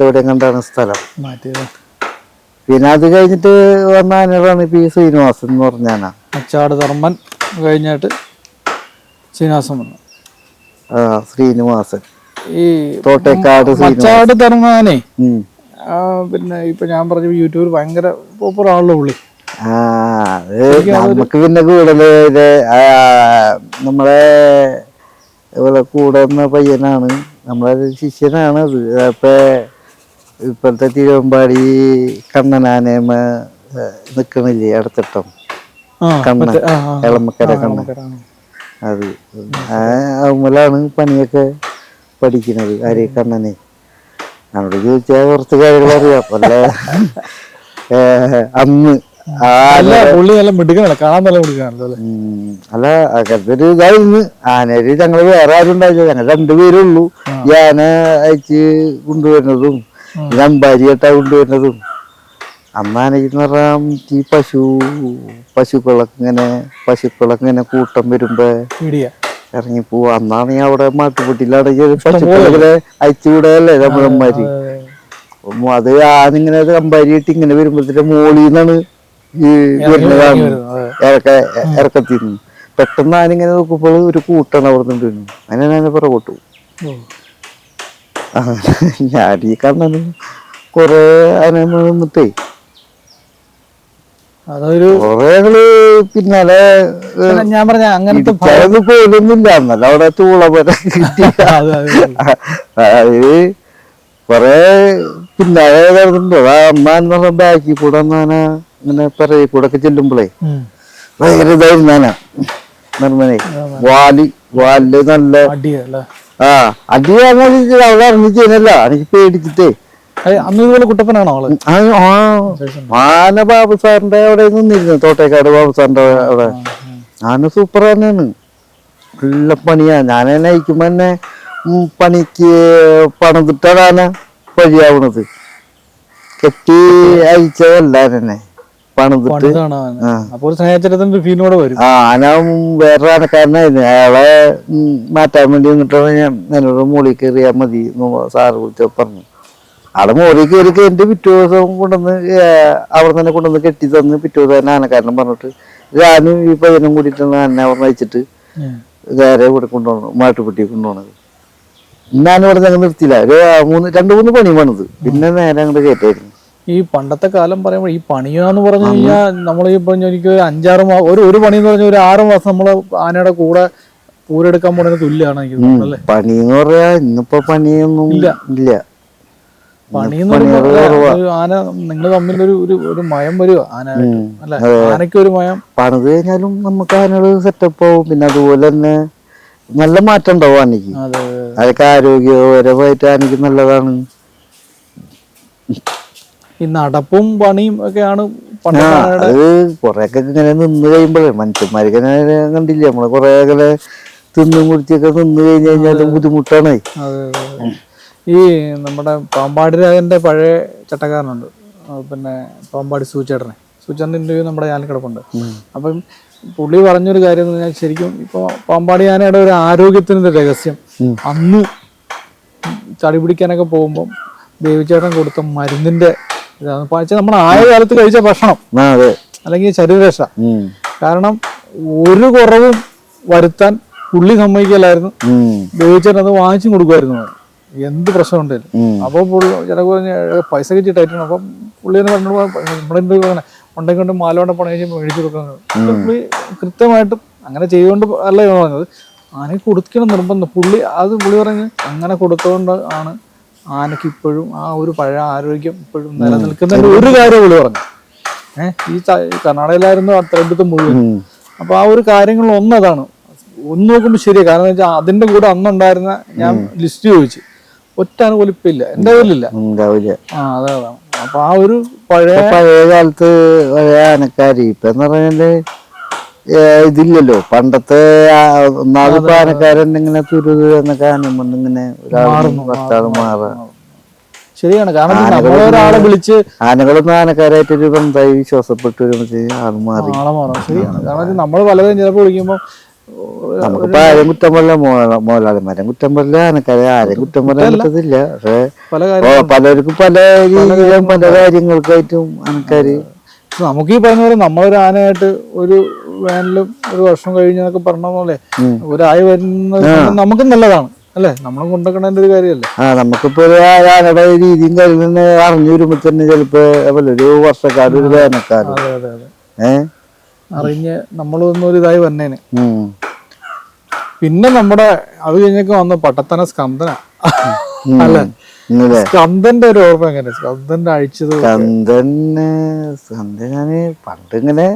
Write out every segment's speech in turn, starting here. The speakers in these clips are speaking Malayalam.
കണ്ടാണ് സ്ഥലം? മാറ്റിയത്. പിന്നെ അത് കഴിഞ്ഞിട്ട് വന്ന ആനകളാണ് പി ശ്രീനിവാസൻ എന്ന് പറഞ്ഞാന അച്ചാട് ധർമ്മൻ കഴിഞ്ഞിട്ട് ശ്രീനിവാസൻ വന്നു. ആ ശ്രീനിവാസൻ. ഈ തോട്ടേക്കാട് അച്ചാട് ധർമ്മനെ പിന്നെ ഇപ്പൊ ഞാൻ പറഞ്ഞ യൂട്യൂബിൽ ഭയങ്കര പോപ്പുലർ ആണല്ലോ പുള്ളി. നമുക്ക് പിന്നെ കൂടുതൽ ഇത് നമ്മളെ ഇവിടെ കൂടുന്ന പയ്യനാണ്. നമ്മളെ ശിഷ്യനാണ് അത്. അപ്പൊ ഇപ്പോഴത്തെ തിരുവമ്പാടി കണ്ണനാനേമ നിൽക്കണില്ലേ അടുത്തിട്ടം? കണ്ണൻ എളമക്കര കണ്ണൻ. അത് ആ അതുമൂലാണ് പണിയൊക്കെ പഠിക്കുന്നത് ആര് കണ്ണനെ. അവിടെ ചോദിച്ചാൽ കുറച്ച് കാര്യങ്ങൾ അറിയാം. അല്ല? അന്ന് അല്ല പുള്ളി നല്ല മിടുക്കനല്ല കാണാൻ നല്ല മിടുക്കനല്ലോ അല്ല? അങ്ങനത്തെ ഒരു ഇതായിരുന്നു. ആനര് ഞങ്ങൾ വേറെ ആരും ഉണ്ടായില്ല. ഞങ്ങൾ രണ്ടുപേരേ ഉള്ളൂ. ഈ ആന അയച്ച് കൊണ്ടുവരുന്നതും ഈ അമ്പാരിയായിട്ടാ കൊണ്ടുവരുന്നതും അന്ന് ആനയ്ക്ക് പറഞ്ഞാൽ ഈ പശു പശുക്കളൊക്കെ ഇങ്ങനെ പശുക്കളൊക്കെ ഇങ്ങനെ കൂട്ടം വരുമ്പോ ഇറങ്ങി പോവും അന്നാണ് ഞാൻ അവിടെ മാട്ടുപെട്ടിയിലാണെങ്കിൽ പശുക്കളെ അയച്ചു വിടല്ലേ നമ്മളമ്മാര് അപ്പൊ അത് ആനിങ്ങനെ അമ്പാരിയിട്ട് ഇങ്ങനെ വരുമ്പോഴത്തേക്ക് നിന്നാണ് ഈ വരുന്നതാണ് ഇറക്ക ഇറക്കത്തിന്ന്. പെട്ടെന്ന് ആനിങ്ങനെ നോക്കുമ്പോൾ ഒരു കൂട്ടാണ് അവിടെ നിന്ന് അങ്ങനെ ഞാൻ പുറകോട്ടു ഞാൻ ഈ കാരണം കൊറേ നിന്നിട്ടേ അതൊരു കൊറേ ഞങ്ങൾ പിന്നാലെ ഞാൻ പറഞ്ഞ അങ്ങനത്തെ ഇടിച്ചത് പോലൊന്നുമില്ല എന്നല്ല അവിടെ തൂള പോലെ കിട്ടി. അത് അത് അത്. കൊറേ പിന്നാലെ നടന്നിട്ടുണ്ട് ആ അമ്മാൻ പറഞ്ഞ ബാക്കി കൂടെ എന്നാന ഇങ്ങനെ പറയ കൂടെ ഒക്കെ ചെല്ലുമ്പോളേ ഭയങ്കര ഇതായിരുന്നു ആന നിർമ്മനെ വാലി വാലിൽ നല്ല ആ. അടി അവിടെ ഇറങ്ങി ചെയ്യുന്നല്ല. എനിക്ക് പേടിച്ചിട്ടേ. അന്ന് ഇതുപോലെ കുട്ടപ്പനാണോ ആൾ ആന ബാബു സാറിന്റെ അവിടെ നിന്നിരുന്നു. തോട്ടേക്കാട് ബാബു സാറിന്റെ അവിടെ. ആന സൂപ്പർ തന്നെയാണ്. നല്ല പണിയാ. ഞാൻ എന്നെ അയക്കുമ്പോ തന്നെ പണിക്ക് പണം കിട്ടാതാണ് വഴിയാവണത്. കെട്ടി അയച്ചതല്ല തന്നെ പണിതിട്ട്. അപ്പൊ വരും. ആ ആന വേറെ ആനക്കാരനായിരുന്നു അയാളെ മാറ്റാൻ വേണ്ടി നിന്നിട്ടാണ് ഞാൻ എന്നോട് മുകളിൽ കയറിയാൽ മതി സാറ് വിളിച്ച പറഞ്ഞു. അവിടെ മുകളിൽ കയറി കഴിഞ്ഞിട്ട് പിറ്റേ ദിവസം കൊണ്ടുവന്ന് അവിടെ തന്നെ കൊണ്ടുവന്ന് കെട്ടി തന്ന് പിറ്റേ ദിവസം തന്നെ ആനക്കാരനും പറഞ്ഞിട്ട് ഞാനും ഈ പയ്യനും കൂടിയിട്ടാണ് ആന അവിടെ അയച്ചിട്ട് വേറെ നേരെ ഇവിടെ കൊണ്ടുപോകണം മാട്ടുപെട്ടി കൊണ്ടുപോകണത് ഞാനിവിടെ ഇവിടെ ഞങ്ങൾ നിർത്തിയില്ല. ഒരു മൂന്ന് രണ്ട് മൂന്ന് പണി പണിത് പിന്നെ നേരെ അങ്ങോട്ട് കയറ്റായിരുന്നു. ഈ പണ്ടത്തെ കാലം പറയുമ്പോൾ ഈ പണിയാന്ന് പറഞ്ഞു കഴിഞ്ഞാൽ നമ്മൾ പറഞ്ഞ എനിക്ക് അഞ്ചാറ് മാസം ഒരു ഒരു പണി എന്ന് പറഞ്ഞാൽ ഒരു ആറ് മാസം നമ്മൾ ആനയുടെ കൂടെ പൂരെടുക്കാൻ പോണതിന് തുല്യമാണ് എനിക്ക് തോന്നുന്നത് അല്ലേ? പണി എന്ന് പറയാ ഇന്നിപ്പോ പണിയൊന്നും ഇല്ല. ഇല്ല. പണി എന്ന് പറയുമ്പോൾ ആന നിങ്ങൾ തമ്മിൽ ഒരു ഒരു മയം വരുക ആന. അല്ലെ ആനയ്ക്ക് ഒരു മയം. പണിത് കഴിഞ്ഞാലും നമുക്ക് അതിനൊരു സെറ്റപ്പ് ആവും. പിന്നെ അതുപോലെ തന്നെ നല്ല മാറ്റം ഉണ്ടാവും ആനയ്ക്ക്. അതെ. അതൊക്കെ ആരോഗ്യപരമായിട്ട് ആനയ്ക്ക് നല്ലതാണ്. ഈ നടപ്പും പണിയും ഒക്കെയാണ് അത് കൊറേയൊക്കെ ഇങ്ങനെ നിന്ന് കഴിയുമ്പോഴേ മനുഷ്യന്മാർക്ക് കണ്ടില്ല? നമ്മൾ കൊറേ ഇങ്ങനെ തിന്നും കുടിച്ചൊക്കെ നിന്ന് കഴിഞ്ഞു കഴിഞ്ഞാലും ബുദ്ധിമുട്ടാണ്. ഈ നമ്മുടെ പാമ്പാടി രാജന്റെ പഴയ ചട്ടക്കാരനുണ്ട്. പിന്നെ പാമ്പാടി സൂചേട്ടനെ. സൂചേട്ടന്റെ ഇന്റർവ്യൂ നമ്മുടെ ചാനൽ കിടപ്പുണ്ട്. അപ്പം പുള്ളി പറഞ്ഞൊരു കാര്യം എന്ന് പറഞ്ഞാൽ ശരിക്കും ഇപ്പൊ പാമ്പാടി ആനയുടെ ഒരു ആരോഗ്യത്തിന്റെ രഹസ്യം. അന്ന് ചളി പിടിക്കാനൊക്കെ പോകുമ്പോൾ ദേവിചേട്ടൻ കൊടുത്ത മരുന്നിന്റെ ഇതാണ് നമ്മൾ ആയ കാലത്ത് കഴിച്ച ഭക്ഷണം. അതെ. അല്ലെങ്കിൽ ശരീരരക്ഷ. കാരണം ഒരു കുറവും വരുത്താൻ പുള്ളി സമ്മതിക്കലായിരുന്നു ഉപയോഗിച്ചിട്ട് ദേവിച്ചേട്ടൻ അത് വാങ്ങിച്ചും കൊടുക്കുമായിരുന്നു. എന്ത് പ്രശ്നം ഉണ്ടല്ലോ അപ്പൊ അപ്പോൾ പുള്ളി പറഞ്ഞ് പൈസ കിട്ടിയിട്ടായിരുന്നു അപ്പം പുള്ളി തന്നെ പറഞ്ഞു അങ്ങനെ ഉണ്ടെങ്കിൽ കൊണ്ട് മാലോണ്ട പണി കഴിച്ച് മേടിച്ചു കൊടുക്കുന്നത് പുള്ളി കൃത്യമായിട്ടും അങ്ങനെ ചെയ്തുകൊണ്ട് അല്ല പറഞ്ഞത്. ആനയ്ക്ക് കൊടുക്കണം നിർബന്ധം. പുള്ളി അത് പുള്ളി പറഞ്ഞ് അങ്ങനെ കൊടുത്തുകൊണ്ട് ആണ് ആനയ്ക്ക് ഇപ്പോഴും ആ ഒരു പഴയ ആരോഗ്യം ഇപ്പോഴും നിലനിൽക്കുന്ന ഒരു കാര്യം പറഞ്ഞു. ഏഹ് ഈ കർണാടകയിലായിരുന്നു അത്രയടുത്ത് മുഴുവൻ. അപ്പൊ ആ ഒരു കാര്യങ്ങൾ ഒന്നതാണ്. ഒന്ന് നോക്കുമ്പോൾ ശരിയാണ് കാരണം വെച്ചാൽ അതിന്റെ കൂടെ അന്നുണ്ടായിരുന്ന ഞാൻ ലിസ്റ്റ് ചോദിച്ചു. ഒറ്റ ആന പോലും ഇപ്പൊ ഇല്ല. എന്റെ കയ്യിലില്ല. ഉണ്ടാവില്ല. ആ അതെ അതാണ് അപ്പൊ ആ ഒരു പഴയ പഴയ കാലത്ത് പഴയ ആനക്കാരി. ഇപ്പൊ എന്ന് പറഞ്ഞാൽ ഇതില്ലല്ലോ. പണ്ടത്തെ ഒന്നാമത് ഇപ്പൊ ആനക്കാരൻ ഇങ്ങനെ തുരുത് എന്നൊക്കെ ആനമ്മന്ന് ഇങ്ങനെ ഒരാൾ മാറാം. ശരിയാണ്. കാരണം നമ്മളൊരാളെ വിളിച്ച് ആനകളൊന്നും ആനക്കാരായിട്ടൊരു ബന്ധമായി വിശ്വാസപ്പെട്ട് വരുമ്പോഴത്തേക്ക് ആൾ മാറി. ശരിയാണ്. കാരണം നമ്മൾ പലതും ചിലപ്പോൾ വിളിക്കുമ്പോൾ നമുക്കിപ്പോ ആരെയും കുറ്റം പറയില്ല മരം കുറ്റം പറയില്ല ആനക്കാരെ. ആരെയും കുറ്റം പറയാൻ പറ്റത്തില്ല പക്ഷെ പലർക്കും പല രീതിയിലും പല കാര്യങ്ങൾക്കായിട്ടും ആനക്കാര് നമുക്ക് ഈ പറഞ്ഞ പോലെ നമ്മളൊരു ആനയായിട്ട് ഒരു വേനലും ഒരു വർഷം കഴിഞ്ഞൊക്കെ പറഞ്ഞ പോലെ ഒരായ വരുന്നത് നമുക്കും നല്ലതാണ് അല്ലെ? നമ്മളെ കൊണ്ടുവെക്കണതിന്റെ ഒരു കാര്യമല്ലേ? ആ നമുക്കിപ്പോ ഒരു ആനയുടെ രീതിയും കാര്യങ്ങളും അറിഞ്ഞു വരുമ്പോ തന്നെ ചിലപ്പോ ഒരു വർഷക്കാരും ഒരു വേനൽക്കാരും. ഏഹ് അറിഞ്ഞ് നമ്മളൊന്നും ഒരു ഇതായി വന്നേനെ. പിന്നെ നമ്മുടെ അത് കഴിഞ്ഞൊക്കെ വന്ന പട്ടത്തന സ്കന്ദന അല്ലെ? സ്കന്ദന്റെ ഒരു ഓർമ്മ എങ്ങനെ? സ്കന്ദന്റെ അഴിച്ചത് സ്കന്ദന് സ്കന്ദൻ ഞാൻ പണ്ട് ഇങ്ങനെ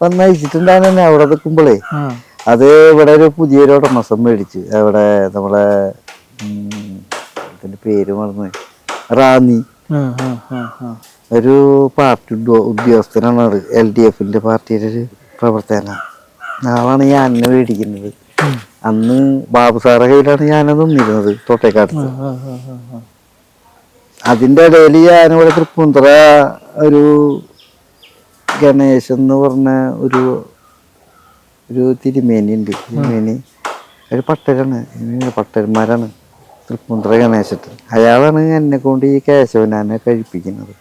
വന്ന് അയച്ചിട്ടുണ്ടായിരുന്നു അവിടെ നിൽക്കുമ്പോഴേ ആ. അത് ഇവിടെ ഒരു പുതിയൊരു ഉടമസം മേടിച്ച് അവിടെ നമ്മളെ അതിന്റെ ഇതിന്റെ പേര് മറന്ന്. റാന്നി. ഒരു പാർട്ടി ഉദ്യോ- ഉദ്യോഗസ്ഥനാണ് അത് എൽ ഡി എഫിന്റെ പാർട്ടിയുടെ ഒരു പ്രവർത്തന ആളാണ് ഞാൻ അന്നെ മേടിക്കുന്നത്. അന്ന് ബാബു സാറെ കയ്യിലാണ് ഞാനത് നിന്നിരുന്നത് തോട്ടേക്കാട്ടത്ത്. അതിന്റെ ഇടയിൽ ഞാനിവിടെ തൃപ്പൂന്തറ ഒരു ഗണേശൻ എന്ന് പറഞ്ഞ ഒരു ഒരു തിരുമേനി ഉണ്ട്. തിരുമേനി ഒരു പട്ടരാണ്. പട്ടരന്മാരാണ് പട്ടന്മാരാണ്. തൃപ്പൂന്തറ ഗണേശത്തിൽ അയാളാണ് എന്നെ കൊണ്ട് ഈ കേശവനാനെ കഴിപ്പിക്കുന്നത്.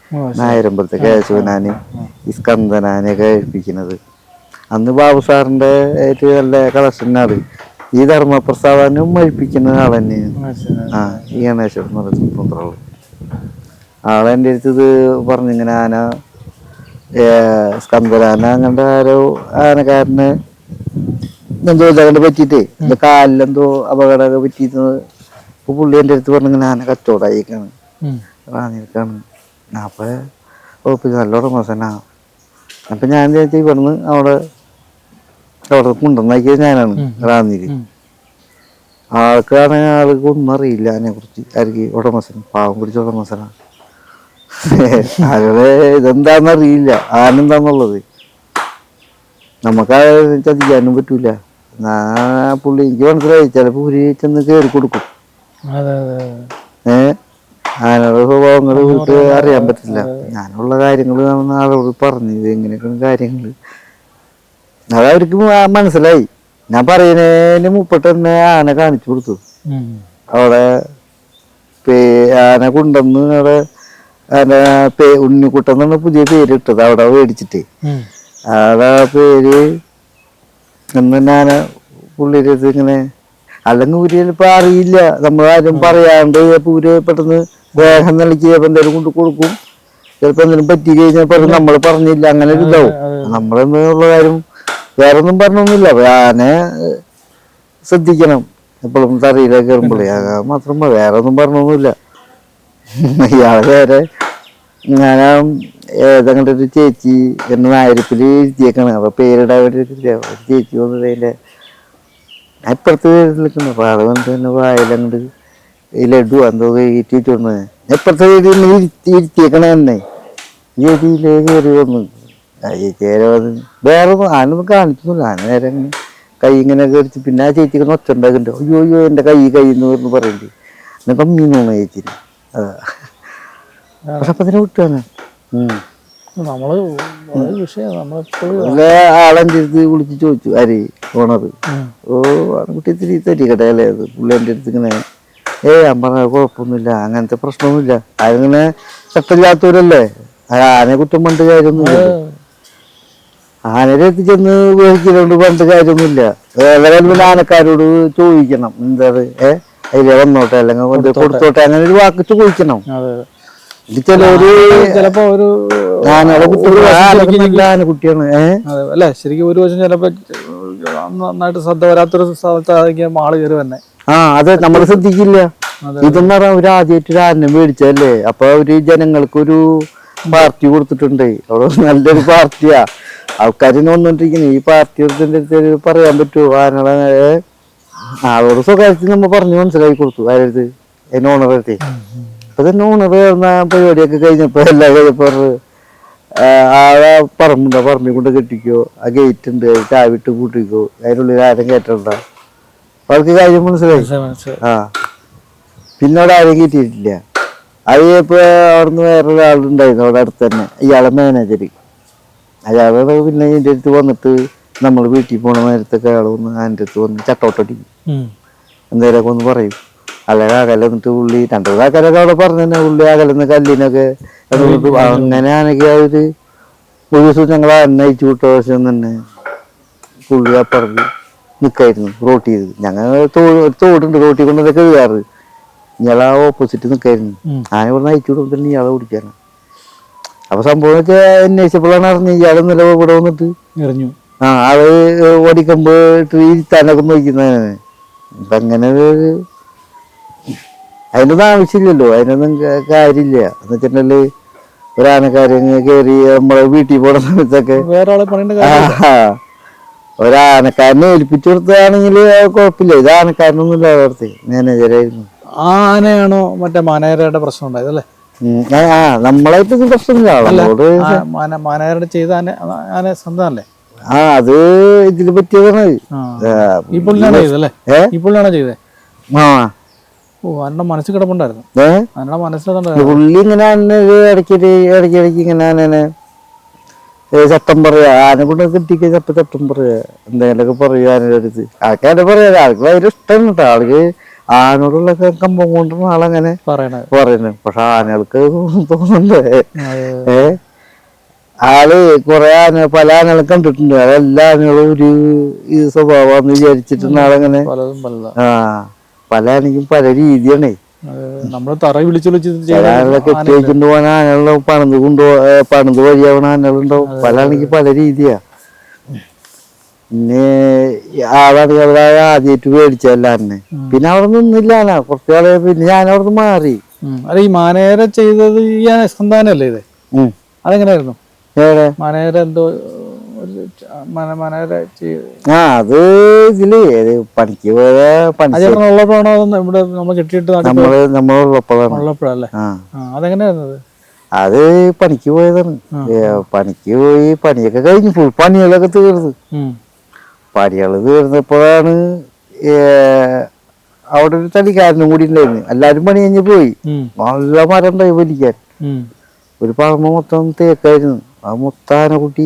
നായരമ്പലത്തെ കേശവനാനെ ഈ സ്കന്ദനാനെ കഴിപ്പിക്കുന്നത്. അന്ന് ബാബു സാറിന്റെ ഏറ്റവും നല്ല കളക്ഷനാണ് ഈ ധർമ്മപ്രസാദനും കഴിപ്പിക്കുന്ന ആളെന്നെയാണ്. ആ ഈ ഗണേശൻ എന്ന് പറയുന്ന തൃപ്പൂന്തറകൾ ആളെന്റെ അടുത്ത് പറഞ്ഞു പറഞ്ഞിങ്ങനെ ആന സ്കന്ദരാന അങ്ങനത്തെ ആരോ ആനക്കാരന് എന്തോ ഇതങ്ങോട്ട് പറ്റിയിട്ടേ എന്റെ കാലിലെന്തോ അപകടമൊക്കെ പറ്റിയിട്ട് ഇപ്പൊ പുള്ളി എന്റെ അടുത്ത് പറഞ്ഞിങ്ങനെ ആന കച്ചവടമായിക്കാണ് റാണിയിരിക്കാണ് അപ്പൊ ഓ പിന്നെ നല്ല ഉടമസ്ഥനാ. അപ്പൊ ഞാൻ വിചാരിച്ചു ഇവിടുന്ന് അവിടെ അവിടെ കൊണ്ടുവന്നാക്കിയത് ഞാനാണ് റാന്നിയിൽ ഉം. ആൾക്കാണെങ്കിൽ ആൾക്ക് ഒന്നും അറിയില്ല അതിനെ കുറിച്ച്. ആർക്ക്? ഉടമസ്ഥൻ. പാവം പിടിച്ച ഉടമസനാണ് ആളുകളെ ഇതെന്താന്ന് അറിയില്ല. ആനെന്താന്നുള്ളത് നമുക്ക് ചതിക്കാനും പറ്റൂല. പുള്ളി എനിക്ക് മനസ്സിലായി. ചിലപ്പോ ഒരു ചെന്ന് കയറി കൊടുക്കും. ഏഹ് ആനയുടെ സ്വഭാവങ്ങൾ വീട്ട് അറിയാൻ പറ്റില്ല. ഞാനുള്ള കാര്യങ്ങൾ ആളോട് പറഞ്ഞു. ഇത് എങ്ങനെയൊക്കെയാണ് കാര്യങ്ങൾ അതവർക്ക് മനസ്സിലായി. ഞാൻ പറയുന്നതിന് മുപ്പിട്ട് തന്നെ ആന കാണിച്ചു കൊടുത്തു. അവിടെ ആന കൊണ്ടുവന്ന് അവിടെ ആന ഉണ്ണിക്കുട്ടൻ എന്നാണ് പുതിയ പേര് ഇട്ടത് അവിടെ മേടിച്ചിട്ട്. അവിടെ ആ പേര് എന്ന് ഞാൻ പുള്ളിയുടെ അടുത്ത് ഇങ്ങനെ അല്ലെങ്കിൽ ഊര് ചിലപ്പോ അറിയില്ല. നമ്മളാരും പറയാണ്ട് ചിലപ്പോ ഊര് പെട്ടെന്ന് ദേഹം നൽകി ചിലപ്പോ എന്തെങ്കിലും കൊണ്ട് കൊടുക്കും. ചിലപ്പോ എന്തെങ്കിലും പറ്റി കഴിഞ്ഞാൽ പറയും. നമ്മൾ പറഞ്ഞില്ല. അങ്ങനെ ഒരു ഇതാവും. നമ്മളെന്നുള്ള കാര്യം വേറെ ഒന്നും പറഞ്ഞൊന്നുമില്ല. ആനെ ശ്രദ്ധിക്കണം. എപ്പോഴും തറയിലേക്ക് കയറുമ്പോഴേ മാത്രം മതി. വേറെ ഒന്നും പറഞ്ഞൊന്നുമില്ല. ഇയാളെ വേറെ ഞാൻ ഏതെങ്കിലും ഒരു ചേച്ചി എന്നെ നായരിപ്പിൽ എഴുതിയേക്കണം. അപ്പൊ പേരിടാൻ വേണ്ടിയിട്ടില്ല. ചേച്ചി വന്നത് അതിന്റെ അപ്പുറത്ത് നിൽക്കുന്നു. അപ്പൊ അത് വന്നിട്ട് തന്നെ വായിലങ്ങോട്ട് ഈ ലഡു എന്തോ കയറ്റി വന്നത് എപ്പുറത്തെ വീട്ടിൽ ഇരുത്തി ഇരുത്തിയേക്കണ തന്നെ ചേച്ചിയിലേ കയറി വന്നു. നേരെ വന്ന് വേറെ ആനൊന്നും കാണിക്കുന്നില്ല. ആന നേരെ അങ്ങനെ കൈ ഇങ്ങനെ കയറിച്ച് പിന്നെ ആ ചേച്ചിക്ക് ഒച്ച ഉണ്ടാക്കുന്നുണ്ട് അയ്യോ അയ്യോ എന്റെ കൈ കൈ എന്ന് പറഞ്ഞ് പറയുന്നുണ്ട് എന്നിപ്പം മീനോണ് ചേച്ചിന്. അതാ പക്ഷെ അപ്പൊ വിട്ടാണ്. നമ്മൾ ആളെന്റെ അടുത്ത് വിളിച്ച് ചോദിച്ചു. ആര്? ഓണർ. ഓ ആൺകുട്ടി ഇത്തിരി തെറ്റിക്കട്ടെ അല്ലേ അത്? പുള്ളി എന്റെ അടുത്ത് ഇങ്ങനെ ഏ ഞാൻ പറഞ്ഞ കുഴപ്പമൊന്നുമില്ല. അങ്ങനത്തെ പ്രശ്നമൊന്നുമില്ല. അതിങ്ങനെ ചട്ടമില്ലാത്തവരല്ലേ ആനെ കുറ്റം പണ്ട് കാര്യമൊന്നുമില്ല ആനയുടെ അടുത്ത് ചെന്ന് ഉപയോഗിക്കലുണ്ട് പണ്ട് കാര്യമൊന്നുമില്ല. പിന്നെ ആനക്കാരോട് ചോദിക്കണം എന്താ ഏ? അതിലെ വന്നോട്ടെ അല്ലെങ്കിൽ കൊണ്ട് കൊടുത്തോട്ടെ. അങ്ങനെ ഒരു വാക്ക് ചോദിക്കണം. ഇത് ചിലവര് ചിലപ്പോ ഒരു ആനയുടെ കുട്ടി ആനക്ക് നല്ല ആനക്കുട്ടിയാണ് ഏഹ് അല്ലെ? ശരിക്കും ഒരു വശം ചിലപ്പോ നന്നായിട്ട് ശ്രദ്ധ വരാത്തൊരു സ്ഥലത്തായിരിക്കും ആൾ കയറി തന്നെ ആ അതെ നമ്മൾ ശ്രദ്ധിക്കില്ല. ഇതെന്ന് പറഞ്ഞാൽ ഒരു ആദ്യമായിട്ട് ഒരു ആന മേടിച്ചല്ലേ അപ്പൊ അവർ ജനങ്ങൾക്ക് ഒരു പാർട്ടി കൊടുത്തിട്ടുണ്ട്. അവിടെ നല്ലൊരു പാർട്ടിയാ. ആൾക്കാരിനെ വന്നോണ്ടിരിക്കുന്നു. ഈ പാർട്ടി അടുത്ത് പറയാൻ പറ്റുമോ ആനകളെ? ആളോട് സ്വകാര്യത്തിൽ നമ്മൾ പറഞ്ഞു മനസ്സിലാക്കി കൊടുത്തു. ആരടുത്ത്? എന്നെ ഓണറടുത്ത്. അപ്പൊ തന്നെ ഓണർ എന്ന പരിപാടിയൊക്കെ കഴിഞ്ഞപ്പോ എല്ലാം കഴിഞ്ഞപ്പോ ആ, ആളെ പറമ്പുണ്ടോ പറമ്പിൽ കൊണ്ട് കെട്ടിക്കോ. ആ ഗേറ്റ് ഉണ്ട്. ചാവിട്ട് കൂട്ടിക്കോ അതിനുള്ളിൽ ആരും കയറ്റണ്ട അവർക്ക് കാര്യം മനസ്സിലായി. ആ. പിന്നെ അവിടെ ആരും കിട്ടിയിട്ടില്ല അത് ഇപ്പൊ അവിടുന്ന് വേറൊരാളുണ്ടായിരുന്നു. അവിടെ അടുത്ത് തന്നെ. ഇയാളെ മാനേജർ അയാളാണ് പിന്നെ എന്റെ അടുത്ത് വന്നിട്ട് നമ്മൾ വീട്ടിൽ പോണ നേരത്തൊക്കെ അയാൾ വന്ന് ആന്റെ അടുത്ത് വന്ന് ചട്ടോട്ടടിക്കും. എന്തേലൊക്കെ ഒന്ന് പറയും. അല്ലെങ്കിൽ അകലെ എന്നിട്ട് ഉള്ളി രണ്ടു ആൾക്കാരൊക്കെ അവിടെ പറഞ്ഞു തന്നെ ഉള്ളി അകലെന്ന് കല്ലിനൊക്കെ അങ്ങനെയാണെങ്കിൽ അവർ ഒരു ദിവസം ഞങ്ങൾ അന്നയിച്ചു വിട്ട ദിവസം തന്നെ പുള്ളി അപ്പുറത്ത് നിൽക്കായിരുന്നു റോട്ടി ചെയ്ത് ഞങ്ങൾ തോട് ഒരു തോടുണ്ട് റോട്ടി കൊണ്ടതൊക്കെ കയറ് ഇയാളെ ഓപ്പോസിറ്റ് നിൽക്കായിരുന്നു. ആന ഇവിടെ അയച്ചു വിടുമ്പോൾ ഇയാളെ പിടിക്കാനാണ് അപ്പൊ സംഭവം വെച്ചാൽ അന്വേഷിച്ചപ്പോഴാണ് അറിഞ്ഞു ഇയാളെ നില ഇവിടെ വന്നിട്ട്. എറിഞ്ഞു. ആ ആൾ ഓടിക്കുമ്പോ ട്രീ ഇരുത്താനൊക്കെ നോക്കുന്നതാണ് അപ്പൊ അങ്ങനെ ഒരു അതിനൊന്നും ആവശ്യമില്ലല്ലോ അതിനൊന്നും കാര്യമില്ല. എന്ന് വെച്ചിട്ടുണ്ടെങ്കിൽ ഒരാനക്കാരൻ കയറി നമ്മളെ വീട്ടിൽ പോണ സമയത്തൊക്കെ ഒരാനക്കാരനെ ഏൽപ്പിച്ചു കൊടുത്തതാണെങ്കിൽ കുഴപ്പമില്ല. ഇത് ആനക്കാരനൊന്നുമില്ല ഇല്ലാതെ മാനേജറായിരുന്നു ആനയാണോ മറ്റേ മാനേജറുടെ പ്രശ്നം ഉണ്ടായത് ഉം. ആ ആ, നമ്മളായിട്ടൊന്നും പ്രശ്നമില്ല നമ്മളോട് ആ മാന- മാനേജറുടെ ചെയ്ത ആന ആന ആ അത് ഇതിന് പറ്റിയതാണ്. ആ. ആ, ഈ പുള്ളിയാണോ ചെയ്തല്ലേ ഈ പുള്ളിയാണോ ചെയ്തേ? ആ. ഓ മനസ്സിൽ കിടപ്പുണ്ടായിരുന്നു. മനസ്സിലുണ്ടായിരുന്നു പുള്ളി ഇങ്ങനെ ഇടയ്ക്കൊരു ഇടയ്ക്കിടയ്ക്ക് ഇങ്ങനെ ആനനെ ഏ, ചട്ടം പറയാ. ആന കൊണ്ട് കിട്ടിക്ക ചപ്പ ചട്ടം പറയാ. എന്തെങ്കിലുമൊക്കെ പറയും ആനയുടെ അടുത്ത്. ആൾക്കാരെ പറയാ ആൾക്ക് ഭയങ്കര ഇഷ്ടമാണ് കേട്ടോ ആൾക്ക് ആനോടുള്ള കമ്പം കൊണ്ടാണ് ആളങ്ങനെ പറയണേ. പറയുന്നത് പക്ഷെ ആനകൾക്ക് തോന്നണ്ടേ ഏ? ആൾ കുറെ ആന പല ആനകളും കണ്ടിട്ടുണ്ട്. അതെല്ലാ ആനകളും ഒരു ഈ സ്വഭാവം വിചാരിച്ചിട്ടുണ്ട് ആളങ്ങനെ ആ പല ആനയ്ക്കും പല രീതിയാണ്. നമ്മൾ തറ വിളിച്ചു വിളിച്ച് ചില ആനകളൊക്കെ കെട്ടി വെച്ചിട്ട് പോകാൻ ആനകളുണ്ടാവും പണിത് കൊണ്ടുപോ പണിത് വഴിയാവണ ആനകളുണ്ടാവും. പല ആണെങ്കിൽ പല രീതിയാ. പിന്നെ അവിടെ ആദ്യമായിട്ട് മേടിച്ചല്ല ആനെ പിന്നെ അവിടെ നിന്നില്ല കുറച്ച് പിന്നെ ഞാൻ അവിടെ നിന്ന് മാറി അല്ല ഈ മാനേര ചെയ്തത് ഈ സന്താനല്ലേ ഇത്. അതെങ്ങനെയായിരുന്നു? മാനേര എന്തോ ആ അത് ഇതിൽ പണിക്ക് പോയ ഉള്ളപ്പോഴാണോ ഇവിടെ നമ്മൾ കെട്ടിയിട്ട് നാട്ടിൽ നമ്മൾ നമ്മളുള്ളപ്പോഴാണ് ഉള്ളപ്പോഴല്ലേ ആ. ആ അതെങ്ങനെയായിരുന്നത് അത്? പണിക്ക് പോയതാണ്. പണിക്ക് പോയി പണിയൊക്കെ കഴിഞ്ഞു. ഫുൾ പണികളൊക്കെ തീർന്നു. ഉം. പണികൾ തീർന്നപ്പോഴാണ് അവിടെ ഒരു തടിക്കാരനും കൂടി ഉണ്ടായിരുന്നു. എല്ലാരും പണി കഴിഞ്ഞ് പോയി. നല്ല മരം ഉണ്ടായി വലിക്കാൻ. ഒരു പറമ്പ് മൊത്തം തേക്കായിരുന്നു. ആ മൊത്താന കുട്ടി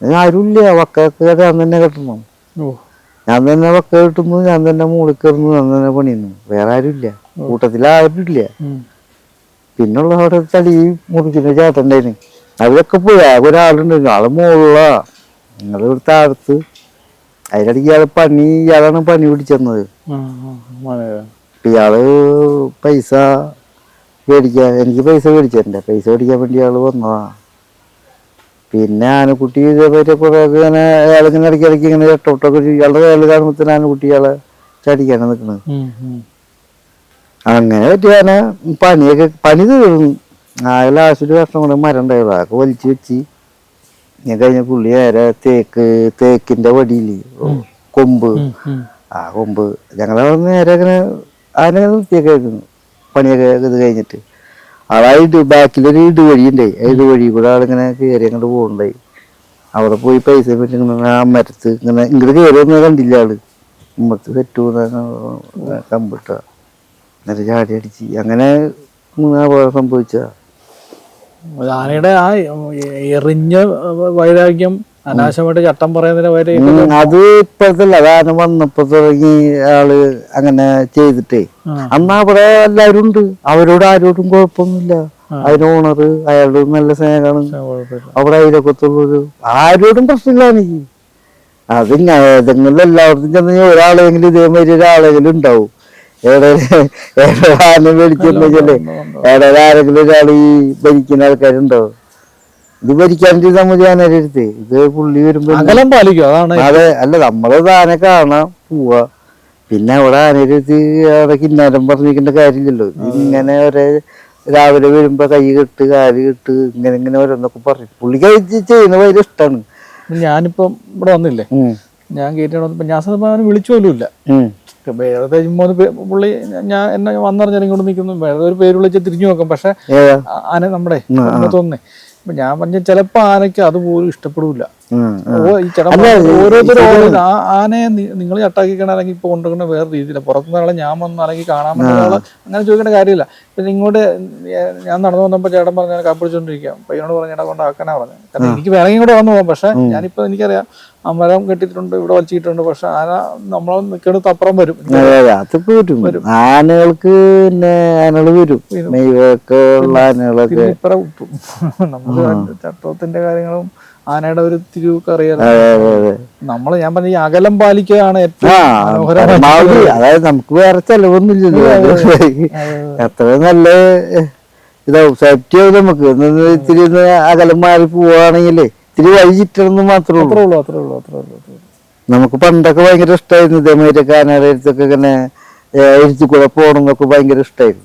ആരുമില്ല വക്കൊക്കെ ഞാൻ തന്നെ കെട്ടണം. ഞാൻ തന്നെ വക്ക കെട്ടുന്നു ഞാൻ തന്നെ മുകളിൽ കയറുന്നു ഞാൻ തന്നെ പണിയുന്നു. വേറെ ആരുമില്ല. കൂട്ടത്തിൽ ആരുമില്ല. ഇല്ല പിന്നുള്ള അവിടെ തടി മുറിക്കുന്ന ചേട്ടണ്ടായിരുന്നു അവരൊക്കെ പോയി. ആകെ ഒരാളുണ്ടായിരുന്നു. ആൾ മോളുള്ള നിങ്ങളിവിടുത്തെ ഇവിടെ താഴത്ത് അതിനിടയ്ക്ക് ഇയാൾ പണി ഇയാളാണ് പണി പിടിച്ചെന്നത്. ആ, ആ, ഇയാൾ പൈസ മേടിക്കാൻ എനിക്ക് പൈസ മേടിച്ചിട്ടുണ്ട് പൈസ മേടിക്കാൻ വേണ്ടി ഇയാൾ വന്നതാ. പിന്നെ ആനക്കുട്ടി ഇതേപോലെ കുറെ ഇങ്ങനെ ഇടയ്ക്ക് ഇടയ്ക്ക് ഇങ്ങനെ ഇട്ടോട്ടൊക്കെ. ഇയാളുടെ കയ്യിൽ കാണുമ്പത്തിന് ആനക്കുട്ടി ഇയാളെ ചടിക്കാണ് നിൽക്കുന്നത് അങ്ങനെ പറ്റി അങ്ങനെ പറ്റിയാന പണിയൊക്കെ പണി തീർന്നു. ആകെ ലാസ്റ്റ് ഒരു വർഷം കൊണ്ട് മരം ഉണ്ടായത്. അതൊക്കെ വലിച്ചു വെച്ച്. ഞാൻ കഴിഞ്ഞ പുള്ളി നേരെ തേക്ക് തേക്കിന്റെ വടിയില്ലേ കൊമ്പ്. ആ കൊമ്പ്. ഞങ്ങളവിടെ നേരെ ഇങ്ങനെ ആന നിർത്തിയൊക്കെയായിരുന്നു പണിയൊക്കെ ഇത് കഴിഞ്ഞിട്ട്. ആളായിട്ട് ബാക്കിലൊരു ഇടുവഴി ഉണ്ടേ ആ ഇടുവഴി കൂടെ ആളിങ്ങനെ കയറി അങ്ങോട്ട് പോകണ്ടായി. അവിടെ പോയി പൈസ പറ്റി ഇങ്ങനെ ആ മരത്ത് ഇങ്ങനെ ഇങ്ങോട്ട് കയറി ഒന്നും കണ്ടില്ല ആൾ. ഉമ്മത്ത് തെറ്റൂന്ന് കമ്പിട്ട എന്നിട്ട് ചാടി അടിച്ച്. അങ്ങനെ മൂന്നാ അപകടം സംഭവിച്ച ഒരു ആനയുടെ ആ എറിഞ്ഞ വൈരാഗ്യം അനാശമായിട്ട് ചട്ടം പറയുന്നതിന് വൈരാഗ്യം അത് ഇപ്പോഴത്തല്ല അതാണ് വന്നപ്പോ തുടങ്ങി ആൾ അങ്ങനെ ചെയ്തിട്ടേ. അന്ന് അവിടെ എല്ലാവരും ഉണ്ട്. അവരോട് ആരോടും കുഴപ്പമൊന്നുമില്ല. അതിന് ഓണറ് അയാളോട് നല്ല സ്നേഹമാണ്. അവിടെ അതിലൊക്കത്തുള്ളൊരു ആരോടും പ്രശ്നമില്ല എനിക്ക്. അത് ഞാൻ ഏതെങ്കിലും എല്ലാവർക്കും ചെന്ന് ഒരാളെങ്കിലും ഇതേമാതിരി ഒരാളെങ്കിലും ഉണ്ടാവും. എവിടെ ആരെങ്കിലും ഒരാൾ ഈ ഭരിക്കുന്ന ആൾക്കാരുണ്ടോ? ഇത് ഭരിക്കാണ്ട് നമ്മൾ ഞാനടുത്ത് ഇത് പുള്ളി വരുമ്പോ അകലം പാലിക്കും അതാണ് അതെ അല്ല നമ്മൾ ആന കാണാൻ പോവാ. പിന്നെ അവിടെ ആനരുത് അവിടെ കിന്നാരം പറഞ്ഞിരിക്കേണ്ട കാര്യമില്ലല്ലോ. ഇങ്ങനെ ഒരേ രാവിലെ വരുമ്പോ കൈ കെട്ട് കാൽ കെട്ട് ഇങ്ങനെ ഇങ്ങനെ ഓരോന്നൊക്കെ പറയും. പുള്ളിക്ക് ചെയ്യുന്ന ഭയങ്കര ഇഷ്ടമാണ് ഞാനിപ്പം ഇവിടെ വന്നില്ലേ? ഞാൻ കേട്ടിട്ട് ഞാൻ വിളിച്ചു പോലും ഇല്ല വേറെ മൂന്ന് പുള്ളി ഞാൻ എന്നെ വന്നറിഞ്ഞാൽ ഇങ്ങോട്ട് നിൽക്കുന്നു വേറെ ഒരു പേര് വിളിച്ച് തിരിഞ്ഞു നോക്കും. പക്ഷെ ആന നമ്മുടെ തോന്നേ. അപ്പൊ ഞാൻ പറഞ്ഞ ചിലപ്പോ ആനയ്ക്ക് അതുപോലും ഇഷ്ടപ്പെടില്ല ഈ പറഞ്ഞ ഓരോരുത്തരും ആ ആനയെ നിങ്ങൾ ചട്ടാക്കിക്കണ അല്ലെങ്കിൽ ഇപ്പൊ കൊണ്ടുവന്ന വേറെ രീതിയില്ല പുറത്തുനിന്ന് ഒരാളെ ഞാൻ വന്ന അല്ലെങ്കിൽ കാണാൻ പറ്റുന്ന അങ്ങനെ ചോദിക്കേണ്ട കാര്യമില്ല. പിന്നെ ഇങ്ങോട്ട് ഞാൻ നടന്നു വന്നപ്പോ ചേട്ടൻ പറഞ്ഞ കാപ്പിടിച്ചോണ്ടിരിക്കാം പയ്യനോട് പറഞ്ഞ ചേട്ടാ കൊണ്ടാക്കാനാ പറഞ്ഞത്. കാരണം എനിക്ക് വേണമെങ്കിൽ കൂടെ വന്നു പോകാം. പക്ഷെ ഞാനിപ്പോ എനിക്കറിയാം ആ മരം കെട്ടിയിട്ടുണ്ട് ഇവിടെ വലിച്ചിട്ടുണ്ട്. പക്ഷെ ആന നമ്മളെ നിൽക്കുന്നത് അപ്പുറം വരും. വരും. ആനകൾക്ക് പിന്നെ ആനകൾ വരും. മെയ്യൊക്കെ ഉള്ള ആനകളൊക്കെ. പിന്നെ ഇപ്പറ ഉപ്പും. നമുക്ക് ചട്ടത്തിന്റെ കാര്യങ്ങളും ആനയുടെ ഒരു തിരിവൊക്കെ അറിയാം. നമ്മൾ ഞാൻ പറഞ്ഞ ഈ അകലം പാലിക്കുകയാണ് ഏറ്റവും അതായത് നമുക്ക് വേറെ ചെലവൊന്നുമില്ലല്ലോ അത്ര നല്ല ഇതാവും. സേഫ്റ്റി ആവും നമുക്ക്. ഇത്തിരി അകലം മാറി പോവാണെങ്കിലേ ഇത്തിരി വൈകിട്ടെന്ന് മാത്രമേ ഉള്ളൂ. അത്രേ ഉള്ളൂ അത്രേ ഉള്ളൂ അത്രേ ഉള്ളൂ അത്രേ ഉള്ളൂ. നമുക്ക് പണ്ടൊക്കെ ഭയങ്കര ഇഷ്ടമായിരുന്നു ഇതേമാതിരി കാനാലയത്തൊക്കെ ഇങ്ങനെ എഴുത്തി കൂടെ പോകണമെന്നൊക്കെ ഭയങ്കര ഇഷ്ടമായിരുന്നു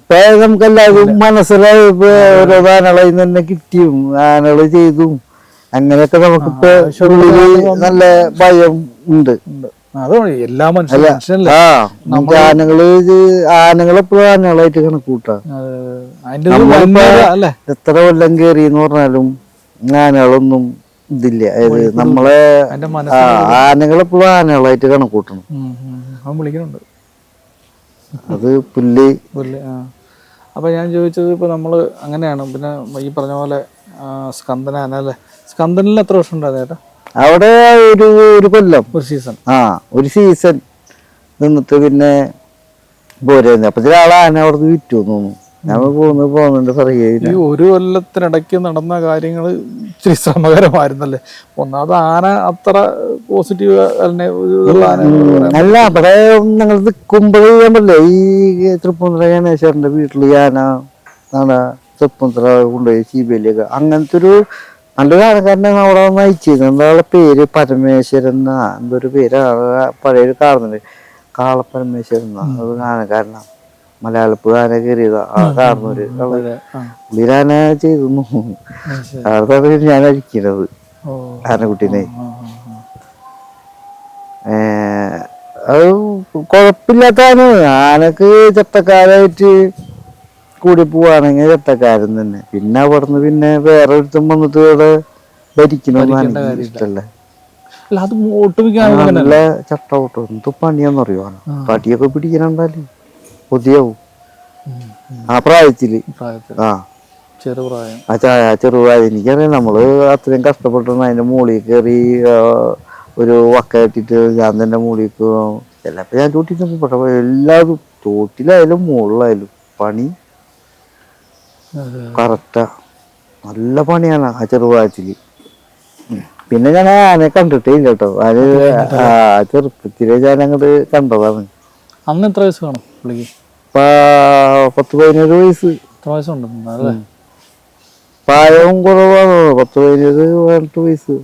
ഇപ്പൊ നമുക്ക് എല്ലാവരും മനസ്സിലായി ഇപ്പൊ ഓരോ ആനകളെ തന്നെ കിട്ടിയും. ആനകൾ ചെയ്തും. അങ്ങനെയൊക്കെ നമുക്കിപ്പോ ഉള്ളിൽ നല്ല ഭയം ഉണ്ട്. ഉണ്ട്. അത് എല്ലാ മനുഷ്യരും മനുഷ്യനല്ലേ? ആ നമുക്ക് ആനകൾ ഇത് ആനകളെപ്പോഴും ആനകളായിട്ട് കണക്കൂട്ടാം അത് അതിന്റെ ഒരു വന്യത അല്ലേ? എത്ര കൊല്ലം കേറി എന്ന് പറഞ്ഞാലും ആനകളൊന്നും ഇതില്ല. അതായത് നമ്മളെ ആനകളെപ്പോഴും ആനകളായിട്ട് കണക്കൂട്ടണം. വിളിക്കുന്നുണ്ട്. അത് പുല്ല്. ആ. അപ്പൊ ഞാൻ ചോദിച്ചത് ഇപ്പൊ നമ്മൾ അങ്ങനെയാണ്. പിന്നെ ഈ പറഞ്ഞ പോലെ സ്കന്ദനാന അല്ലേ? സ്കന്ദനിൽ എത്ര വർഷം ഉണ്ടായിരുന്നു ചേട്ടാ? അവിടെ ഒരു ഒരു കൊല്ലം. ഒരു സീസൺ ആ ഒരു സീസൺ നിന്നിട്ട് പിന്നെ പോരായിരുന്നു. അപ്പൊ ചില ആളെ ആന അവിടെ വിറ്റു തോന്നുന്നു. ഞാൻ പോകുന്നുണ്ട് ഈ ഒരു കൊല്ലത്തിനിടയ്ക്ക് നടന്ന കാര്യങ്ങൾ ഇച്ചിരി ശ്രമകരമായിരുന്നല്ലേ? ഒന്നാമത് ആന അത്ര പോസിറ്റീവ് അല്ല അവിടെ ഞങ്ങൾ നിൽക്കുമ്പോഴേ ഈ തൃപ്പൂണിത്തുറ ഗണേശ്വരന്റെ വീട്ടിൽ ആന നാളെ തൃപ്പൂണിത്തുറ കൊണ്ടുപോയി ശിബലിയൊക്കെ. അങ്ങനത്തെ ഒരു നല്ലൊരു ആൾക്കാരനെ അവിടെ നയിച്ചിരുന്നു എന്താ പേര്? പരമേശ്വരൻ എന്നാ. എന്തൊരു പേര്. പഴയൊരു കാർന്നുണ്ട് കാണുന്നുണ്ട് കാളപ്പരമേശ്വരൻ എന്നാ. ഒരു ആനക്കാരനാ. മലയാളപ്പുഴ ആന കയറിയതാ. ആ പുള്ളിരാന ചെയ്തു ശരി. അതാണ് ഞാൻ അഴിക്കുന്നത് ഓ ആനക്കുട്ടീനെ. അത് കുഴപ്പമില്ലാത്താണ് ആനക്ക് ചട്ടക്കാരായിട്ട് കൂടി പോവാണെങ്കിൽ ചട്ടക്കാരൻ തന്നെ. പിന്നെ അവിടുന്ന് പിന്നെ വേറെ ഒരുത്തം വന്നിട്ട് ഇവിടെ ഭരിക്കണമെന്ന് എനിക്ക് ഇഷ്ടല്ലേ. അല്ല അത് ഒട്ടുമിക്ക ആളുകൾ അങ്ങനെ നല്ല ചട്ട ഓട്ടം. എന്ത് പണിയാന്നറിയോ പട്ടിയൊക്കെ പിടിക്കണുണ്ടാൽ കൊതിയാവും ആ പ്രായത്തിൽ. ആ. ചെറുപ്രായം. ആ ചെറുപ്രായം. എനിക്കറിയാം നമ്മൾ അത്രയും കഷ്ടപ്പെട്ടാണ് അതിന്റെ മുകളിൽ കയറി ഒരു വക്ക കെട്ടിട്ട് ഞാൻ തന്നെ മുകളിൽ ചിലപ്പോ ഞാൻ ചോട്ടിട്ട് പക്ഷെ എല്ലാതും തോട്ടിലായാലും മുകളിലായാലും പണി. കറക്റ്റാ. നല്ല പണിയാണ് ആ ചെറുപ്രായത്തിൽ. പിന്നെ ഞാൻ ആനെ കണ്ടിട്ടേ ഇല്ല കേട്ടോ. അത് ചെറുപ്പത്തിലെ ഞാൻ അങ്ങോട്ട് കണ്ടതാണ്. അന്ന് എത്ര വയസ്സ് കാണും പുള്ളിക്ക്? പത്ത് പതിനേഴ് വയസ്സ്. എത്ര വയസ്സുണ്ട് അല്ലേ? പ്രായവും കുറവാണ് പത്ത് പതിനേഴ് പതിനെട്ട് വയസ്സ്.